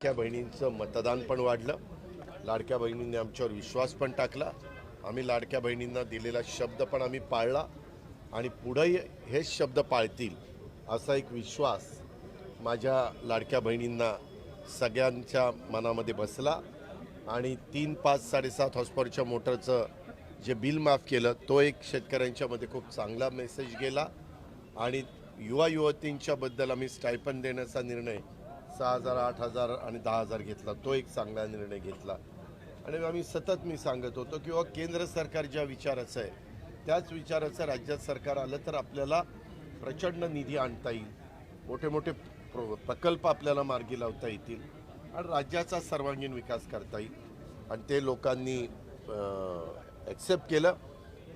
लाडक्या बहिणींचं मतदान पण वाढलं. लाडक्या बहिणींनी आमच्यावर विश्वास पण टाकला. आम्ही लाडक्या बहिणींना दिलेला शब्द पण आम्ही पाळला आणि पुढंही हेच शब्द पाळतील असा एक विश्वास माझ्या लाडक्या बहिणींना सगळ्यांच्या मनामध्ये बसला आणि तीन पाच साडेसात हॉस्पॉरच्या मोटरचं जे बिल माफ केलं तो एक शेतकऱ्यांच्यामध्ये खूप चांगला मेसेज गेला आणि युवा युवतींच्याबद्दल आम्ही स्टायपन देण्याचा निर्णय सहा हजार आठ हजार आणि दहा हजार घेतला. तो एक चांगला निर्णय घेतला. आणि आम्ही सतत मी सांगत होतो किंवा केंद्र सरकार ज्या विचाराचं आहे त्याच विचाराचं राज्यात सरकार आलं तर आपल्याला प्रचंड निधी आणता येईल. मोठे मोठे प्र प्रकल्प आपल्याला मार्गी लावता येतील आणि राज्याचा सर्वांगीण विकास करता येईल. आणि ते लोकांनी ॲक्सेप्ट केलं.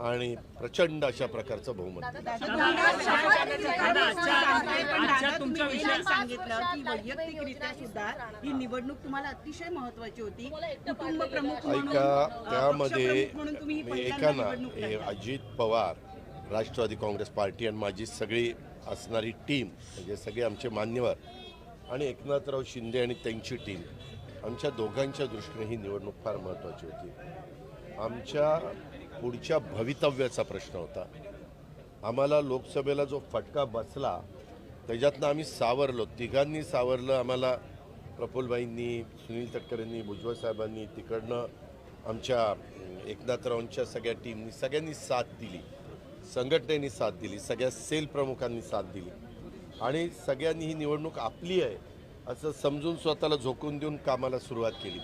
आणि प्रचंड अशा प्रकारचं बहुमत तुमच्या विषयात सांगितलं की वैयक्तिकरित्या सुद्धा ही निवडणूक तुम्हाला अतिशय महत्वाची होती कुटुंब प्रमुख ऐका त्यामध्ये ही मी पहिल्यांदा ऐका ना निवडणूक हे. अजित पवार राष्ट्रवादी काँग्रेस पार्टी आणि माझी सगळी असणारी टीम म्हणजे सगळे आमचे मान्यवर आणि एकनाथराव शिंदे आणि त्यांची टीम आमच्या दोघांच्या दृष्टीने ही निवडणूक फार महत्त्वाची होती आमच्या पुढच्या भवितव्याचा प्रश्न होता. आम्हाला लोकसभेला जो फटका बसला त्याच्यातनं आम्ही सावरलो. तिघांनी सावरलं आम्हाला. प्रफुलबाईंनी सुनील तटकरेंनी भुजबळ साहेबांनी तिकडनं आमच्या एकनाथरावांच्या सगळ्या टीमनी सगळ्यांनी साथ दिली. संघटनेनी साथ दिली. सगळ्या सेल प्रमुखांनी साथ दिली. आणि सगळ्यांनी ही निवडणूक आपली आहे असं समजून स्वतःला झोकून देऊन कामाला सुरुवात केली.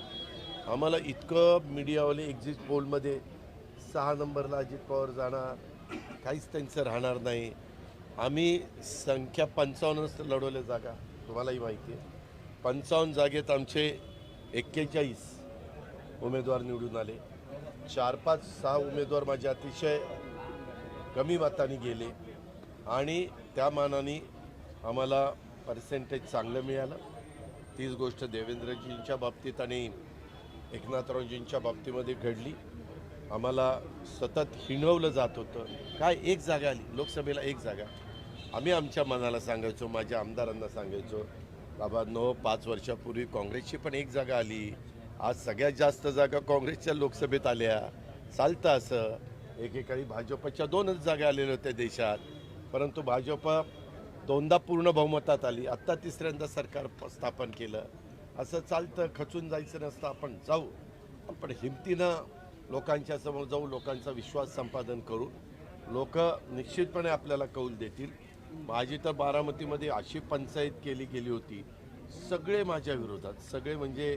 आम्हाला इतकं मीडियावाले एक्झिट पोलमध्ये सहा नंबरला अजित पवार जाणार. काहीच त्यांचं राहणार नाही. आम्ही संख्या पंचावन्नच लढवल्या जागा. तुम्हालाही माहिती आहे. पंचावन्न जागेत आमचे एक्केचाळीस उमेदवार निवडून आले. चार पाच सहा उमेदवार माझे अतिशय कमी मताने गेले. आणि त्या मानाने आम्हाला पर्सेंटेज चांगलं मिळालं. तीच गोष्ट देवेंद्रजींच्या बाबतीत आणि एकनाथरावजींच्या बाबतीमध्ये घडली. आम्हाला सतत हिणवलं जात होतं. काय एक जागा आली? लोकसभेला एक जागा. आम्ही आमच्या मनाला सांगायचो माझ्या आमदारांना सांगायचो बाबा नो पाच वर्षापूर्वी काँग्रेसची पण एक जागा आली. आज सगळ्यात जास्त जागा काँग्रेसच्या लोकसभेत आल्या. चालतं असं. एकेकाळी भाजपच्या दोनच जागा आलेल्या होत्या देशात. परंतु भाजप दोनदा पूर्ण बहुमतात आली. आत्ता तिसऱ्यांदा सरकार स्थापन केलं. असं चालतं. खचून जायचं नसतं. आपण जाऊ. पण हिमतीनं लोकांच्या समोर जाऊ लोकांचा विश्वास संपादन करू लोक निश्चितपणे आपल्याला कौल देतील. माझी तर बारामतीमध्ये अशी पंचायत केली गेली होती. सगळे माझ्या विरोधात सगळे म्हणजे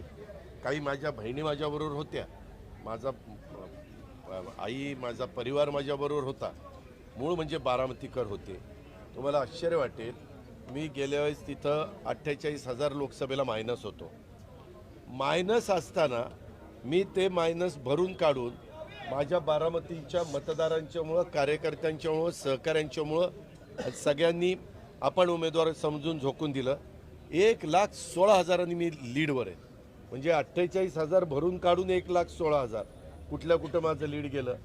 काही माझ्या बहिणी माझ्याबरोबर होत्या. माझा आई माझा परिवार माझ्याबरोबर होता. मूळ म्हणजे बारामतीकर होते. तुम्हाला आश्चर्य वाटेल मी गेल्या वेळेस तिथं अठ्ठेचाळीस हजार लोकसभेला मायनस होतो. मायनस असताना मी ते मायनस भरून काढून माझ्या बारामतीच्या मतदारांच्यामुळं कार्यकर्त्यांच्यामुळं सहकाऱ्यांच्यामुळं सगळ्यांनी आपण उमेदवार समजून झोकून दिलं. एक लाख सोळा हजारांनी मी लीडवर आहे. म्हणजे अठ्ठेचाळीस हजार भरून काढून एक लाख सोळा हजार. कुठल्या कुठं माझं लीड गेलं?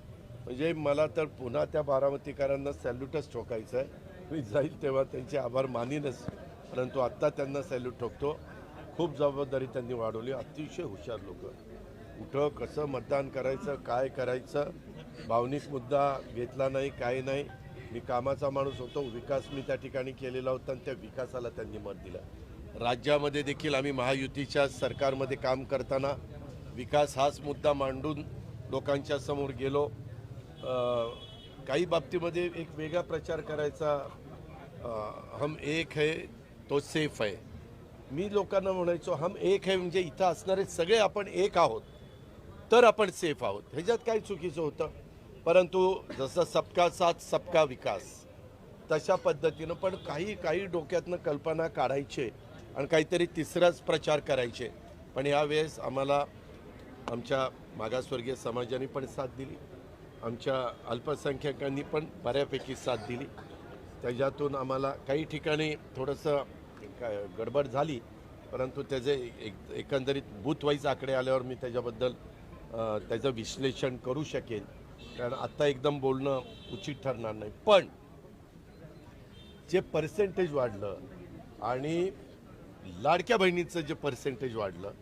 म्हणजे मला तर पुन्हा त्या बारामतीकरांना सॅल्यूटच ठोकायचं आहे मी जाईल तेव्हा त्यांचे आभार मानीनच. परंतु आत्ता त्यांना सॅल्यूट ठोकतो. खूप जबाबदारी त्यांनी वाढवली. अतिशय हुशार लोक. कुठं कसं मतदान करायचं काय करायचं भावनिक मुद्दा घेतला नाही काय नाही. मी कामाचा माणूस होतो विकास मी त्या ठिकाणी केलेला होता आणि त्या विकासाला त्यांनी मत दिलं. राज्यामध्ये देखील आम्ही महायुतीच्या सरकारमध्ये काम करताना विकास हाच मुद्दा मांडून लोकांच्या समोर गेलो. काही बाबतीमध्ये एक वेगळा प्रचार करायचा हम एक है तो सेफ आहे मी लोकांना म्हणायचो हम एक आहे म्हणजे इथं असणारे सगळे आपण एक आहोत. तर आपण सेफ आहोत. ह्याच्यात काही चुकीचं होतं? परंतु जसं सबका साथ सबका विकास तशा पद्धतीनं पण काही काही डोक्यातनं कल्पना काढायचे आणि काहीतरी तिसराच प्रचार करायचे. पण यावेळेस आम्हाला आमच्या मागासवर्गीय समाजाने पण साथ दिली. आमच्या अल्पसंख्याकांनी पण बऱ्यापैकी साथ दिली. त्याच्यातून आम्हाला काही ठिकाणी थोडंसं काय गडबड झाली. परंतु त्याचे एक एकंदरीत बूथवाईज आकडे आल्यावर मी त्याच्याबद्दल त्याचं विश्लेषण करू शकेल. कारण आत्ता एकदम बोलणं उचित ठरणार नाही. पण जे पर्सेंटेज वाढलं आणि लाडक्या बहिणीचं जे पर्सेंटेज वाढलं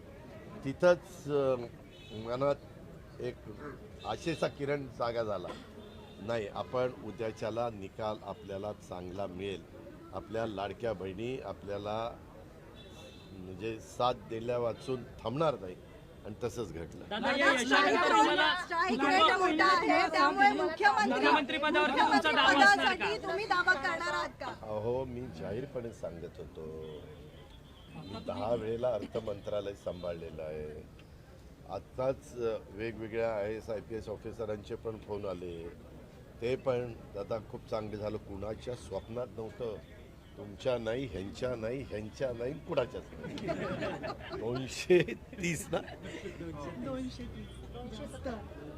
तिथंच मनात एक आशेचा किरण जागा झाला. नाही आपण उद्याच्याला निकाल आपल्याला चांगला मिळेल. आपल्या लाडक्या बहिणी आपल्याला म्हणजे साथ दिल्या वाचून थांबणार नाही. आणि तसंच घडलं. दादा या यशानंतर तुम्हाला स्ट्राईक रेट मोठा आहे त्यामुळे मुख्यमंत्री मुख्यमंत्री पदावरती तुमचा दावा मुख्यमंत्री असणार का? पदासाठी तुम्ही दावा करणार आहात का? अहो मी जाहीरपणे सांगत होतो. मी दहा वेळेला अर्थ मंत्रालय सांभाळलेलं आहे. आत्ताच वेगवेगळ्या I S I P S ऑफिसरांचे पण फोन आले. ते पण दादा खूप चांगले झालं. कुणाच्या स्वप्नात नव्हतं. तुमच्या नाही ह्यांच्या नाही ह्यांच्या नाही कुणाच्याच नाही. दोनशे तीस ना?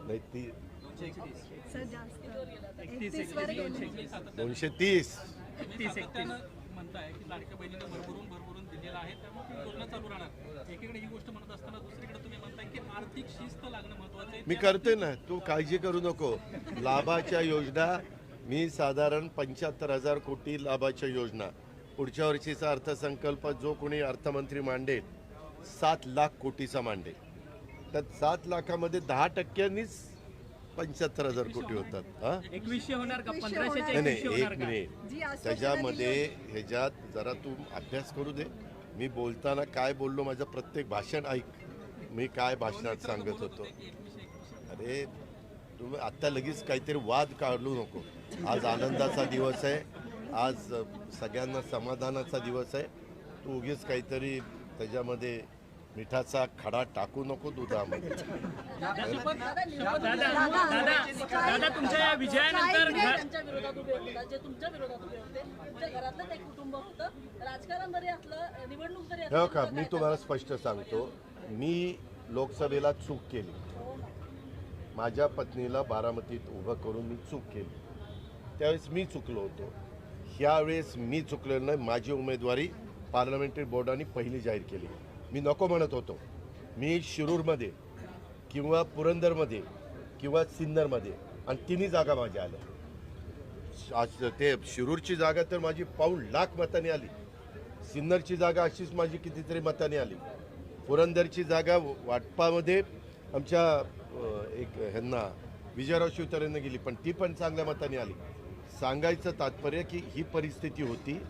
नाही ती. दोनशे दोनशे तीस. एकतीस एकतीस म्हणताय की लाडक्या बहिणीने भरभरून भरभरून दिलेलं आहे त्यामुळे ती योजना चालू राहणार एकीकडे ही गोष्ट म्हणत असताना दुसरीकडे तुम्ही म्हणताय की आर्थिक शिस्त लागणं महत्वाचं आहे मी करते ना तू काळजी करू नको. लाभाच्या योजना मी साधारण पंच्याहत्तर हजार कोटी लाभाच्या योजना. पुढच्या वर्षीचा अर्थसंकल्प जो कोणी अर्थमंत्री मांडेल सात लाख कोटीचा मांडेल तर सात लाखामध्ये दहा टक्क्यांनीच पंच्याहत्तर हजार कोटी होतात हा? एकवीसशे होणार का? पंधराशेचे नाही एक का? मिनिट. त्याच्यामध्ये ह्याच्यात जरा तू अभ्यास करू दे. मी बोलताना काय बोललो माझं प्रत्येक भाषण ऐक. मी काय भाषणात सांगत होतो. अरे तुम्ही आत्ता लगेच काहीतरी वाद काढू नको. आज आनंदाचा दिवस आहे. आज सगळ्यांना समाधानाचा दिवस आहे. तू उगीच काहीतरी त्याच्यामध्ये मिठाचा खडा टाकू नको दुधामध्ये. दादा दादा दादा तुमच्या या विजयानंतर घ- त्यांच्या विरोधात उभे होते. जे तुमच्या विरोधात उभे होते तुमच्या घरातलंच एक कुटुंब होतं राजकारण जरी असलं निवडणूक जरी हे का? मी तुम्हाला स्पष्ट सांगतो. मी लोकसभेला चूक केली. माझ्या पत्नीला बारामतीत उभं करून मी चूक केली. त्यावेळेस मी चुकलो होतो. ह्यावेळेस मी चुकलेलं नाही माझी उमेदवारी पार्लमेंटरी बोर्डाने पहिली जाहीर केली. मी नको म्हणत होतो. मी शिरूरमध्ये किंवा पुरंदरमध्ये किंवा सिन्नरमध्ये आणि तिन्ही जागा माझ्या आल्या. आज ते शिरूरची जागा तर माझी पाऊण लाख मताने आली. सिन्नरची जागा अशीच माझी कितीतरी मताने आली. पुरंदरची जागा वाटपामध्ये आमच्या एक ह्यांना विजयराव शिवतरेंना गेली पण ती पण चांगल्या मताने आली. सांगायचं तात्पर्य की ही परिस्थिती होती.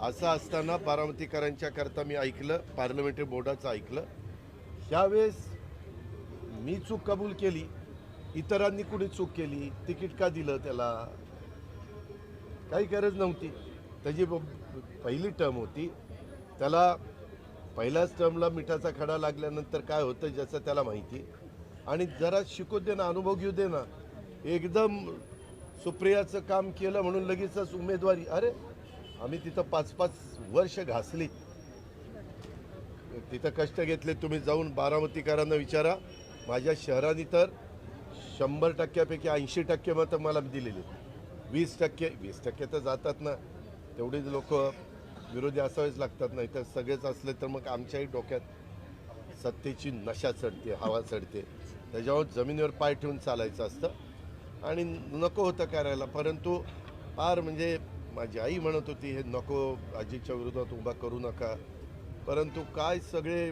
असं असताना बारामतीकरांच्या करता मी ऐकलं पार्लमेंटरी बोर्डाचं ऐकलं. ह्यावेळेस मी चूक कबूल केली. इतरांनी कुणी चूक केली तिकीट का दिलं त्याला? काही गरज नव्हती. त्याची ब- पहिली टर्म होती. त्याला पहिल्याच टर्मला मिठाचा खडा लागल्यानंतर काय होतं ज्याचं त्याला माहिती. आणि जरा शिकू दे ना अनुभव घेऊ दे ना. एकदम सुप्रियाचं काम केलं म्हणून लगेचच उमेदवारी. अरे आम्ही तिथं पाच पाच वर्ष घासली. तिथं कष्ट घेतले तुम्ही जाऊन बारामतीकरांना विचारा. माझ्या शहराने तर शंभर टक्क्यापैकी ऐंशी टक्के मतं मला दिलेली. वीस टक्के वीस टक्के तर जातात ना. तेवढीच लोक विरोधी असावेच लागतात नाही तर सगळेच असले तर मग आमच्याही डोक्यात सत्तेची नशा चढते हवा चढते. त्याच्यावर जमिनीवर पाय ठेवून चालायचं असतं. आणि नको होतं करायला. परंतु फार म्हणजे माझी आई म्हणत होती हे नको आजीच्या विरोधात उभा करू नका. परंतु काय सगळे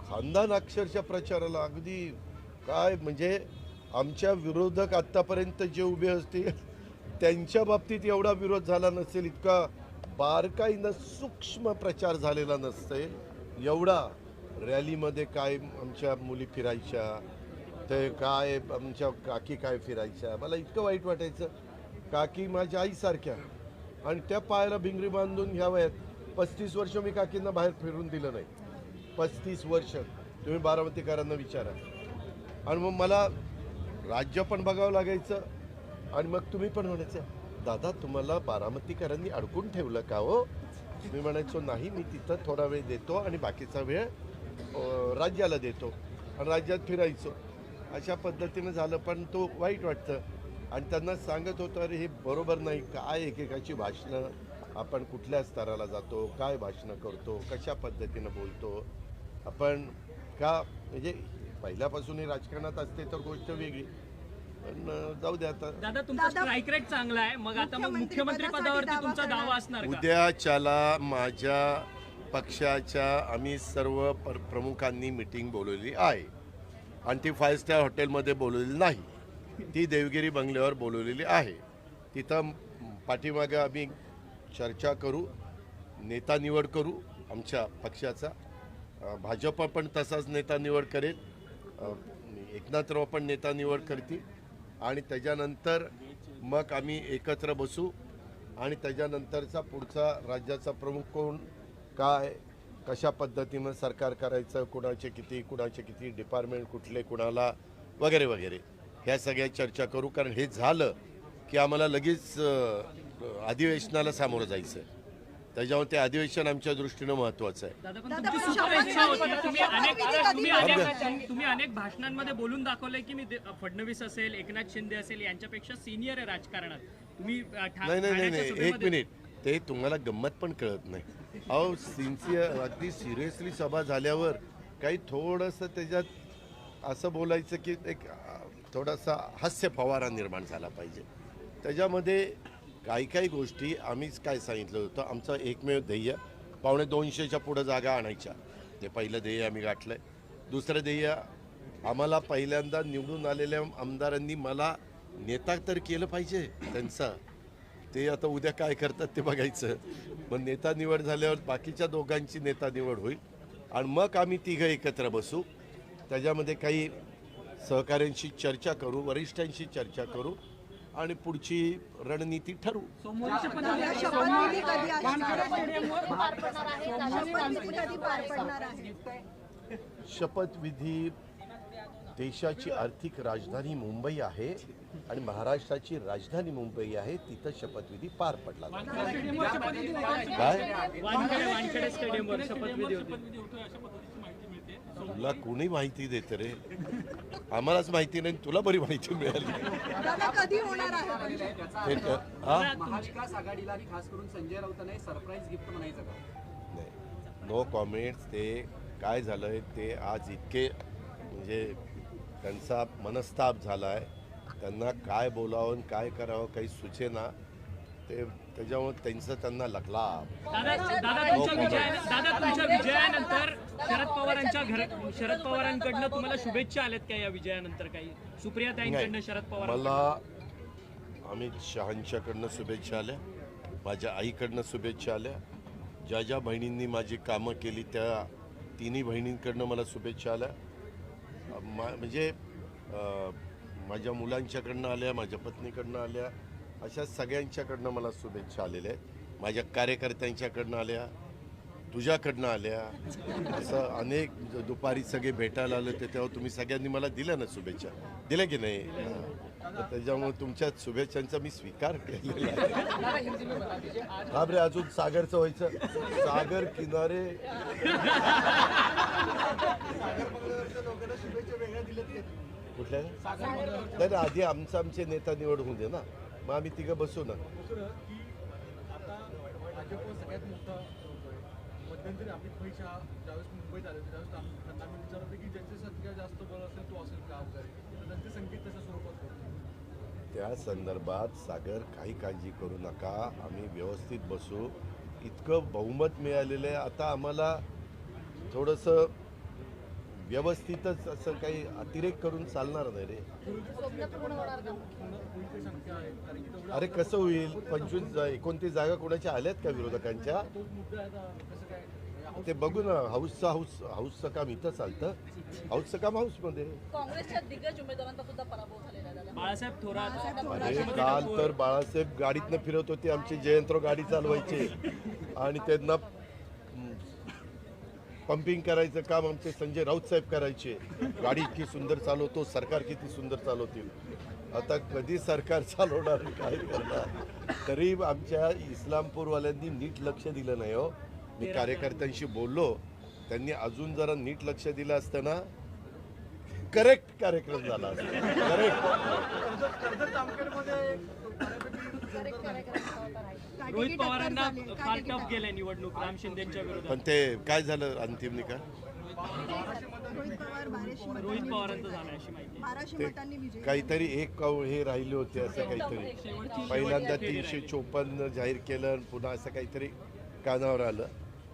खानदान अक्षरशः प्रचाराला अगदी काय म्हणजे आमच्या विरोधक आत्तापर्यंत जे उभे असतील त्यांच्या बाबतीत एवढा विरोध झाला नसेल इतका बारकाईनं सूक्ष्म प्रचार झालेला नसेल एवढा रॅलीमध्ये काय आमच्या मुली फिरायच्या ते काय आमच्या काकी काय फिरायच्या? मला इतकं वाईट वाटायचं. काकी माझ्या आईसारख्या. आणि त्या पायाला भिंगरी बांधून घ्यावयात पस्तीस वर्ष मी काकींना बाहेर फिरून दिलं नाही. पस्तीस वर्ष. तुम्ही बारामतीकरांना विचारा. आणि मग मला राज्य पण बघावं लागायचं. आणि मग तुम्ही पण म्हणायचं दादा तुम्हाला बारामतीकरांनी अडकून ठेवलं का हो? मी म्हणायचो नाही मी तिथं थोडा वेळ देतो आणि बाकीचा वेळ राज्याला देतो. आणि राज्यात फिरायचो. अशा पद्धतीनं झालं पण तो वाईट वाटतं. आणि त्यांना सांगत होतं अरे हे बरोबर नाही. काय एकेकाची भाषणं? आपण कुठल्या स्तराला जातो? काय भाषणं करतो? कशा पद्धतीनं बोलतो? आपण का म्हणजे पहिल्यापासूनही राजकारणात असते तर गोष्ट वेगळी. पण जाऊ दे आता. दादा तुमचा स्ट्राईक रेट चांगला आहे. मग आता मग मुख्यमंत्री पदावरती दावा तुमचा. दावा असणार का? उद्याच्याला माझ्या पक्षाच्या आम्ही सर्व पर प्रमुखांनी मिटिंग बोलवली आहे. आणि ती फाईव्ह स्टार हॉटेलमध्ये बोलवलेली नाही. ती देवगिरी बंगल्यावर बोलवलेली आहे. तिथं पाठीमागे आम्ही चर्चा करू नेता निवड करू आमच्या पक्षाचा. भाजप पण तसाच नेता निवड करेल. एकनाथराव पण नेता निवड करतील. आणि त्याच्यानंतर मग आम्ही एकत्र बसू. आणि त्याच्यानंतरचा पुढचा राज्याचा प्रमुख कोण? काय? कशा पद्धतीनं सरकार करायचं कुणाचे किती कुणाचे किती डिपार्टमेंट कुठले कुणाला वगैरे वगैरे. ह्या सगळ्या चर्चा करू कारण हे झालं की आम्हाला लगेच अधिवेशनाला सामोरं जायचं आहे त्याच्यामुळे ते अधिवेशन आमच्या दृष्टीनं महत्त्वाचं आहे. दादा पण तुमची होती. तुम्ही अनेक कधी तुम्ही होणार? अनेक तुम्ही अनेक भाषणांमध्ये बोलून दाखवलंय की मी दे- फडणवीस असेल एकनाथ शिंदे असेल यांच्यापेक्षा सिनियर आहे राजकारणात. तुम्ही अ, ठा- नाही नाही नाही ठाण्याच्या नाही. एक सभेमध्ये- मिनिट. ते तुम्हाला गंमत पण कळत नाही. अहो सिन्सिअर अगदी सिरियसली सभा झाल्यावर काही थोडंसं त्याच्यात असं बोलायचं की एक थोडासा हास्य फवारा निर्माण झाला पाहिजे. त्याच्यामध्ये काही काही गोष्टी आम्हीच काय सांगितलं होतं आमचं एकमेव ध्येय पावणे दोनशेच्या पुढं जागा आणायच्या. ते पहिलं ध्येय आम्ही गाठलं आहे दुसरं ध्येय आम्हाला पहिल्यांदा निवडून आलेल्या आमदारांनी मला नेता तर केलं पाहिजे त्यांचा. ते आता उद्या काय करतात ते बघायचं. मग नेता निवड झाल्यावर बाकीच्या दोघांची नेता निवड होईल. आणि मग आम्ही तिघं एकत्र बसू. त्याच्यामध्ये काही सहकाऱ्यांशी चर्चा करू वरिष्ठांशी चर्चा करू आणि पुढची रणनीती ठरवू. शपथविधी देशाची आर्थिक राजधानी मुंबई आहे. आणि महाराष्ट्राची राजधानी मुंबई आहे तिथं शपथविधी पार पडला. काय? वानखेडे वानखेडे स्टेडियमवर शपथविधी होती शपथविधी होतोय अशा पद्धतीची माहिती मिळते तुला कोणी माहिती देतं रे? आम्हालाच माहिती नाही तुला बरी माहिती मिळाली. दादा कधी होणार आहे? ते क- हा? महाविकास आघाडीला आणि खास करून संजय राऊतांना हे सरप्राईज गिफ्ट म्हणायचं का? नाही. नो कॉमेंट्स ते काय झालंय ते आज इतके म्हणजे त्यांचा मनस्ताप झाला आहे त्यांना काय बोलावं आणि काय करावं काही सुचेना ते त्याच्यामुळे त्यांचं त्यांना लागला. दादा तुमच्या विजयानंतर शरद पवारांच्या घर शरद पवारांकडनं तुम्हाला शुभेच्छा आल्यात का या विजयानंतर काही? सुप्रिया ताईंकडनं शरद पवार मला अमित शहांच्याकडनं शुभेच्छा आल्या माझ्या आईकडनं शुभेच्छा आल्या. ज्या ज्या बहिणींनी माझी कामं केली त्या तिन्ही बहिणींकडनं मला शुभेच्छा आल्या. म्हणजे माझ्या मुलांच्याकडनं आल्या माझ्या पत्नीकडनं आल्या अशा सगळ्यांच्याकडनं मला शुभेच्छा आलेल्या आहेत. माझ्या कार्यकर्त्यांच्याकडनं आल्या तुझ्याकडनं आल्या. असं अनेक दुपारी सगळे भेटायला आलं ते तेव्हा तुम्ही सगळ्यांनी मला दिल्या ना शुभेच्छा. दिल्या की नाही? त्याच्यामुळे तुमच्या शुभेच्छांचा मी स्वीकार केलेला आहे. रे अजून सागरचं व्हायचं. सागर किनारे. कुठल्या? नाही आधी आमचं आमचे नेता निवड होऊ दे ना. मग आम्ही तिघं बसू ना. मध्यंतरी अमित भाई शहा ज्यावेळेस मुंबईत आले त्यावेळेस त्यांना मी की जास्त बळ असेल तो असेल का वगैरे तर त्यांचे तशा स्वरूपात त्या संदर्भात सागर काही काळजी करू नका. आम्ही व्यवस्थित बसू. इतकं बहुमत मिळालेलं आहे. आता आम्हाला थोडंसं व्यवस्थितच असं काही अतिरेक करून चालणार नाही रे. अरे कसं होईल? पंचवीस एकोणतीस जागा कोणाच्या आल्यात का विरोधकांच्या? ते बघू ना हाऊसचं हाऊस हाऊसचं काम इथं चालतं. हाऊसचं काम हाऊसमध्ये काँग्रेसच्या दिग्गज उमेदवारांचा सुद्धा पराभव झालेला आहे दादा. बाळासाहेब थोरात. अरे काल तर बाळासाहेब गाडीतनं फिरत होते आमचे जयंतराव गाडी चालवायचे. आणि त्यांना पंपिंग करायचं काम आमचे संजय राऊत साहेब करायचे. गाडी इतकी सुंदर चालवतो सरकार किती सुंदर चालवतील. आता कधी सरकार चालवणार काय करणार? तरी आमच्या इस्लामपूरवाल्यांनी नीट लक्ष दिलं नाही हो. मी कार्यकर्त्यांशी बोललो. त्यांनी अजून जरा नीट लक्ष दिलं असतं. ना करेक्ट कार्यक्रम झाला करेक्ट रोहित पवारांना फार टफ गेले निवडणूक राम शिंदेच्या विरोधात. पण ते काय झालं अंतिम निकाल? रोहित पवारांचं झालं अशी माहिती. काहीतरी एक कौ हे राहिले होते असं काहीतरी. पहिल्यांदा तीनशे चोपन्न जाहीर केलं आणि पुन्हा असं काहीतरी कानावर आलं.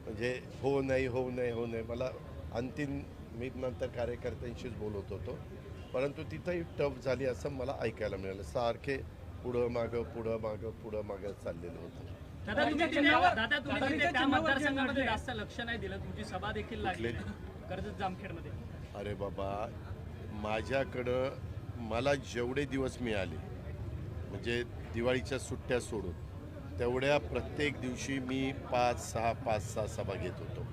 म्हणजे हो नाही हो नाही हो नाही. मला अंतिम मी नंतर कार्यकर्त्यांशीच बोलत होतो. परंतु तिथंही टफ झाली असं मला ऐकायला मिळालं. सारखे पुढं मागं पुढं मागं पुढं मागं चाललेलं होतं. दादा दादा तुम्ही तिथे त्या मतदारसंघामध्ये जास्त लक्ष नाही दिलं. तुमची सभा देखील लागली? कर्जत जामखेडमध्ये. अरे बाबा माझ्याकडं मला जेवढे दिवस मिळाले म्हणजे दिवाळीच्या सुट्ट्या सोडून तेवढ्या प्रत्येक दिवशी मी पाच सहा पाच सहा सभा घेत होतो.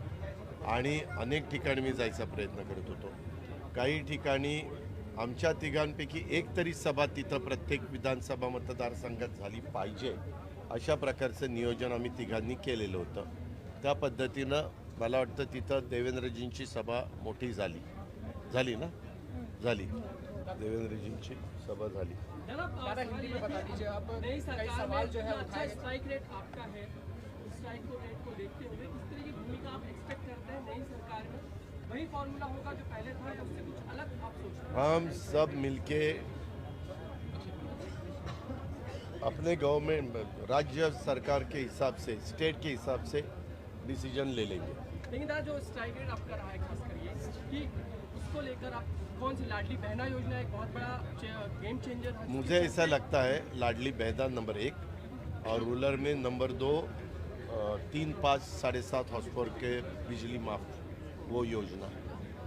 आणि अनेक ठिकाणी मी जायचा प्रयत्न करत होतो. काही ठिकाणी आमच्या तिघांपैकी एक तरी सभा तिथं प्रत्येक विधानसभा मतदारसंघात झाली पाहिजे अशा प्रकारचं नियोजन आम्ही तिघांनी केलेलं होतं. त्या पद्धतीनं मला वाटतं तिथं देवेंद्रजींची सभा मोठी झाली. झाली ना? झाली. देवेंद्रजींची सभा झाली. दादा हिंदी में बता दीजिए आप नई सरकार सवाल जो है अच्छा स्ट्राइक रेट आपका है स्ट्राइक को रेट को देखते हुए किस तरह की भूमिका आप एक्सपेक्ट करते हैं? नई सरकार में वही फॉर्मूला होगा जो पहले था या उससे कुछ अलग आप सोच रहे हम सब मिलके अपने गवर्नमेंट राज्य सरकार के हिसाब से स्टेट के हिसाब से डिसीज़न ले लेंगे। लेकिन जो स्ट्राइक रेट आपका रहा है खास कि उसको लेकर आप कौन सी लाडली बहना योजना एक बहुत बड़ा गेम चेंजर है? मुझे ऐसा लगता है लाडली बहदा नंबर एक और रूलर में नंबर दो तीन पाँच साढ़े सात हॉर्स पावर के बिजली माफ़ वो योजना।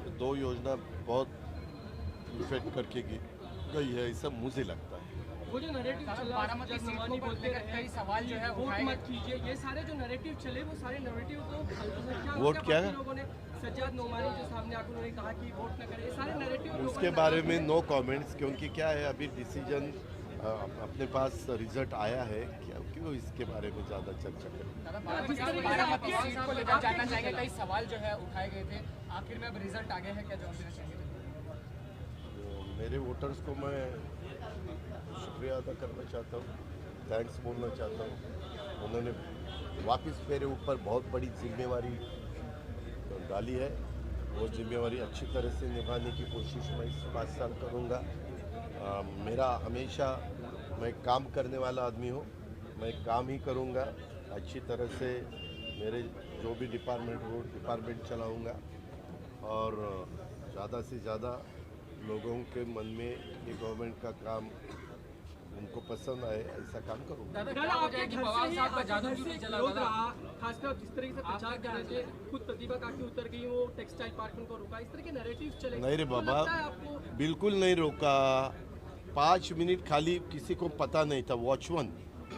तो दो योजना बहुत इफ़ेक्ट करके गई है ऐसा मुझे लगता है। वो जो नैरेटिव चला बोलते कई सवाल जो है वोट मत कीजिए। ये सारे जो नैरेटिव चले वो सारे नैरेटिव को वोट क्या है? लोगों ने सज्जाद नोमानी जो सामने आकर उन्होंने कहा कि वोट न करें ये सारे नैरेटिव उसके बारे में नो कमेंट्स क्योंकि क्या है अभी डिसीज़न अपने पास रिज़ल्ट आया है क्या क्यों इसके बारे में ज़्यादा चर्चा करें? कई सवाल जो है उठाए गए थे आखिर में अब रिज़ल्ट आ गया है क्या जवाब देना चाहेंगे तो मेरे वोटर्स को मैं शुक्रिया अदा करना चाहता हूँ, थैंक्स बोलना चाहता हूँ। उन्होंने वापस मेरे ऊपर बहुत बड़ी जिम्मेवारी डाली है, वो जिम्मेवारी अच्छी तरह से निभाने की कोशिश मैं इस पाँच साल करूँगा। मेरा हमेशा मैं काम करने वाला आदमी हूँ। मैं काम ही करूँगा। अच्छी तरह से मेरे जो भी डिपार्टमेंट हो डिपार्टमेंट चलाऊँगा। और ज़्यादा से ज़्यादा लोगों के मन में ये गवर्नमेंट का काम उनको पसंद आए ऐसा काम रहा खासकर जिस तरीके से प्रचार कर रहे थे खुद प्रतिभा काफ़ी उतर गई वो टेक्सटाइल पार्क उनको रोका। इस तरह के नैरेटिव चले नहीं रे बाबा बिल्कुल नहीं रोका। पाँच मिनट खाली किसी को पता नहीं था वॉचमैन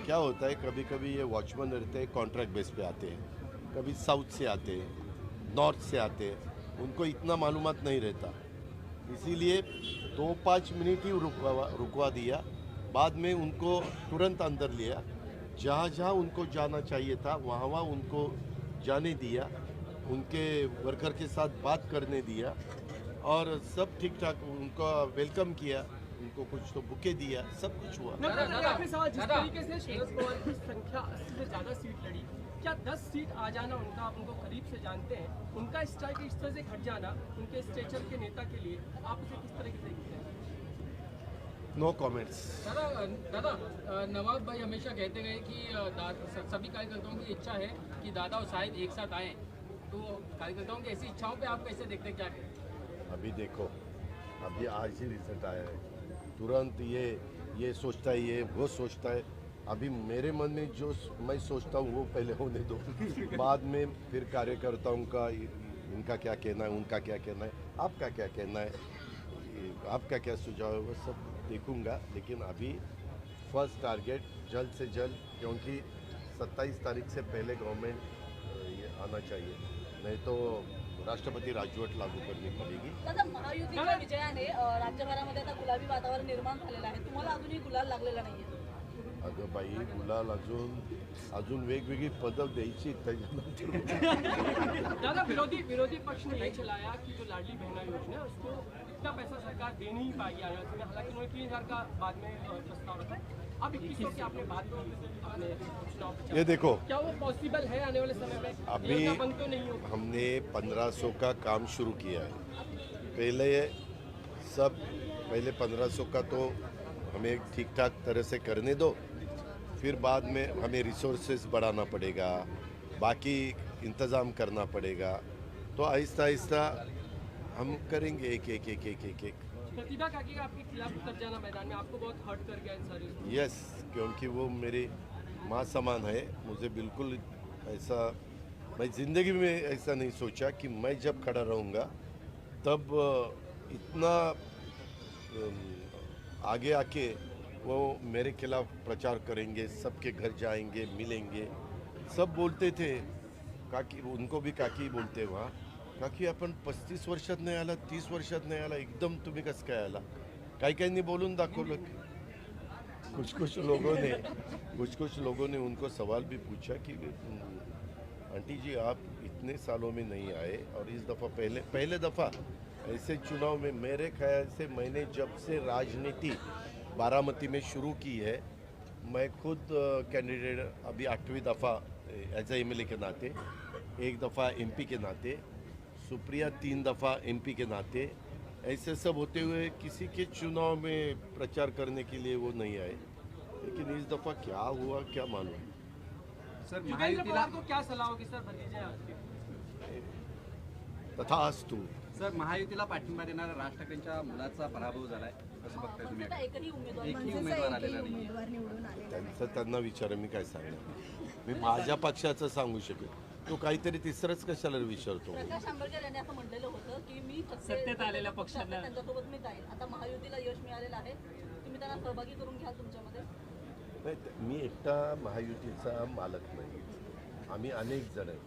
क्या होता है कभी कभी ये वॉचमैन रहते हैं कॉन्ट्रैक्ट बेस पे आते हैं। कभी साउथ से आते हैं नॉर्थ से आते हैं। उनको इतना मालूम नहीं रहता। इसीलिए दो पाँच मिनट ही रुकवा रुकवा दिया। बाद में उनको तुरंत अंदर लिया। जहाँ जहाँ उनको जाना चाहिए था, वहाँ वहाँ उनको जाने दिया। उनके वर्कर के साथ बात करने दिया। और सब ठीक ठाक उनका वेलकम किया। उनको कुछ तो बुके दिया सब कुछ हुआ। आखिरी सवाल जिस तरीके से शरद पवार की संख्या 80 से ज़्यादा सीट लड़ी? क्या 10 सीट आ जाना उनका आप उनको करीब से जानते हैं? उनका स्ट्राइक इस तरह से घट जाना उनके स्टेचर के नेता के लिए आप उसे किस तरह से देखते हैं? नो कमेंट्स दादा दादा नवाब भाई हमेशा कहते गए कि सभी कार्यकर्ताओं की इच्छा है कि दादा और शाहिद एक साथ आए। तो कार्यकर्ताओं की ऐसी इच्छाओं पे आप कैसे देखते हैं? क्या कहते अभी देखो अभी आज ही रिज़ल्ट आया है। तुरंत ये ये सोचता है, ये, वो सोचता है। अभी मेरे मन में जो मैं सोचता हूँ, वो पहले होने दो। बाद में फिर कार्यकर्ताओं का, इनका क्या कहना है, उनका क्या कहना है, आपका क्या कहना है आपका क्या सुझाव है, वो सब देखूँगा। लेकिन अभी फ़र्स्ट टारगेट जल्द से जल्द, क्योंकि 27 तारीख से पहले गवर्नमेंट ये आना चाहिए। नहीं तो राष्ट्रपती राजवट लागू करनी पड़ेगी. दादा महायुतीच्या विजयाने राज्यभरामध्ये आता गुलाबी वातावरण निर्माण झालेलं आहे. तुम्हाला अजूनही गुलाल लागलेला नाहीये. अगं बाई गुलाल अजून अजून वेगवेगळी पदं द्यायची त्याच्यानंतर. दादा विरोधी विरोधी पक्ष ने ये चलाया कि जो लाडली बहना योजना है उसको इतना पैसा सरकार दे नहीं वाले समय हालाँकि उन्होंने तीन हज़ार का बाद में प्रस्ताव रखा अब इक्कीस सौ की आपने बात की अपने चुनाव प्रचार ये देखो। क्या वो पॉसिबल है आने वाले समय में? अभी बंद तो नहीं होगी हमने 1500 का काम शुरू किया है। पहले सब पहले 1500 का तो हमें ठीक ठाक तरह से करने दो। फिर बाद में हमें रिसोर्सेज बढ़ाना पड़ेगा बाकी इंतज़ाम करना पड़ेगा। तो आहिस्ता आहिस्ता हम करेंगे एक एक एक एक एक एक। प्रतिभा काकी का आपके खिलाफ उतर जाना मैदान में आपको बहुत हर्ट कर गया इन सारी यस क्योंकि वो मेरी माँ समान है। मुझे बिल्कुल ऐसा मैं ज़िंदगी में ऐसा नहीं सोचा कि मैं जब खड़ा रहूँगा तब इतना आगे आके वो मेरे खिलाफ प्रचार करेंगे सबके घर जाएँगे मिलेंगे। सब बोलते थे काकी उनको भी काकी बोलते वहाँ। काकी आपण पस्तीस वर्षात नाही आला तीस वर्षात नाही आला एकदम तुम्ही कसं काय आला? काही काहींनी बोलून दाखवलं की. कुछ कुछ लोगों ने कुछ कुछ लोगों ने उनको सवाल भी पूछा कि "हम्म, आंटी जी आप इतने सालों में नहीं आए और इस दफ़ा पहले पहले दफ़ा ऐसे चुनाव में मेरे ख्याल से मैंने जब से राजनीति बारामती में शुरू की है मैं खुद कैंडिडेट अभी आठवीं दफ़ा एज ए एम के नाते एक दफ़ा एमपी के नाते सुप्रिया तीन दफ़ा एमपी के नाते ऐसे सब होते हुए किसी के चुनाव में प्रचार करने के लिए वो नहीं आए। लेकिन इस दफ़ा क्या हुआ क्या मालूम? सर पवार को क्या सलाह होगी सर आपके? तथास्तु। सर महायुतीला पाठिंबा देणाऱ्या राज ठाकरेंच्या मुलाचा पराभव झालाय कसं बघताय तुम्ही. आता एकही उमेदवार एकही आलेला नाही. त्यांचं त्यांना विचार मी काय सांगणार. मी माझ्या पक्षाचं सांगू शकेल तो काहीतरी तिसरंच कशाला विचारतो प्रकाश आंबेडकर यांनी असं म्हणलेलं होतं की मी सत्ते- सत्तेत आलेल्या पक्षांना- त्यांच्यासोबत मी जाईल आता महायुतीला यश मिळालेलं आहे. तुम्ही त्यांना सहभागी करून घ्याल तुमच्यामध्ये? मी एकटा महायुतीचा मालक नाही. आम्ही अनेक जण आहेत.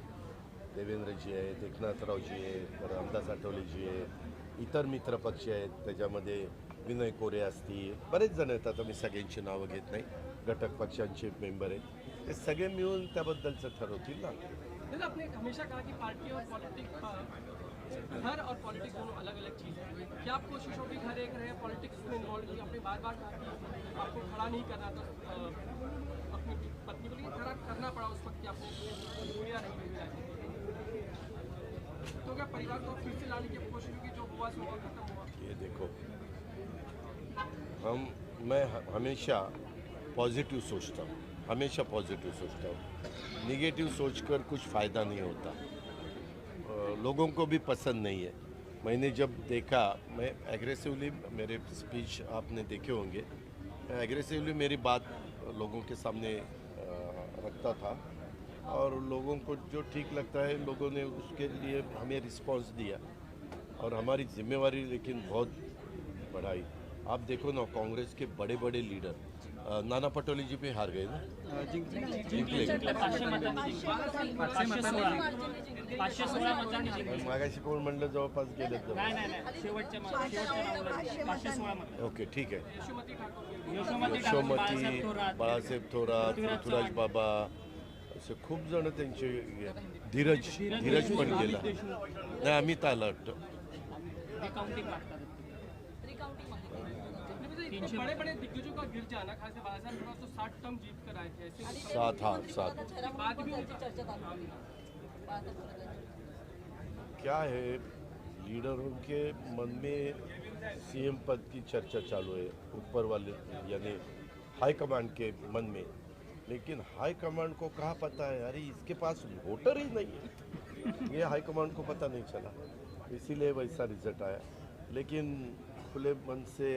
देवेंद्रजी आहेत एकनाथरावजी आहेत रामदास आठवलेजी आहेत इतर मित्रपक्ष आहेत. त्याच्यामध्ये विनय कोरे असतील. बरेच जण आहेत. आता मी सगळ्यांची नावं घेत नाही. घटक पक्षांचे मेंबर आहेत. ते सगळे मिळून त्याबद्दलचं ठरवतील ना. आपने हमेशा कहा कि पार्टी और पॉलिटिक्स घर और पॉलिटिक्स दोनों अलग अलग चीज़ है। क्या आप कोशिश होगी घर एक रहे, पॉलिटिक्स में इन्वॉल्व आपने बार बार कहा कि आपको खड़ा नहीं करना था अपनी पत्नी को, लेकिन खड़ा करना पड़ा उस वक्त दुनिया नहीं मिल तो क्या परिवार को फिर से लाने की कोशिश होगी जो हुआ, सो खत्म हुआ? ये देखो, हम, मैं हमेशा पॉजिटिव सोचता हूँ। हमेशा पॉजिटिव सोचता हूँ। निगेटिव सोचकर कुछ फ़ायदा नहीं होता। लोगों को भी पसंद नहीं है। मैंने जब देखा, मैं एग्रेसिवली मेरे स्पीच आपने देखे होंगे। एग्रेसिवली मेरी बात लोगों के सामने रखता था और लोगों को जो ठीक लगता है, लोगों ने उसके लिए हमें रिस्पांस दिया और हमारी जिम्मेवारी लेकिन बहुत बढ़ाई। आप देखो ना, कांग्रेस के बड़े बड़े लीडर नाना पटोले जी भी हार गए ना? जिंकले. मागाशी कोण म्हणलं जवळपास गेले ओके ठीक आहे. यशोमती ठाकूर. यशोमती ठाकूर बाळासाहेब थोरात. पृथ्वीराज. बाबा असे खूप जण त्यांचे धीरज धीरज पण गेला नाही अमित आला इतने बड़े बड़े दिग्गजों का गिर जाना खास बाला साहब तो साठ टर्म जीत कर आए थे सात हा सात। थोरात. क्या है लीडरों के मन में सीएम पद की चर्चा चालू है ऊपर वाले यानी हाई कमांड के मन में? लेकिन हाई कमांड को कहाँ पता है? अरे इसके पास वोटर ही नहीं है। ये हाई कमांड को पता नहीं चला। इसीलिए वैसा रिज़ल्ट आया। लेकिन खुले मन से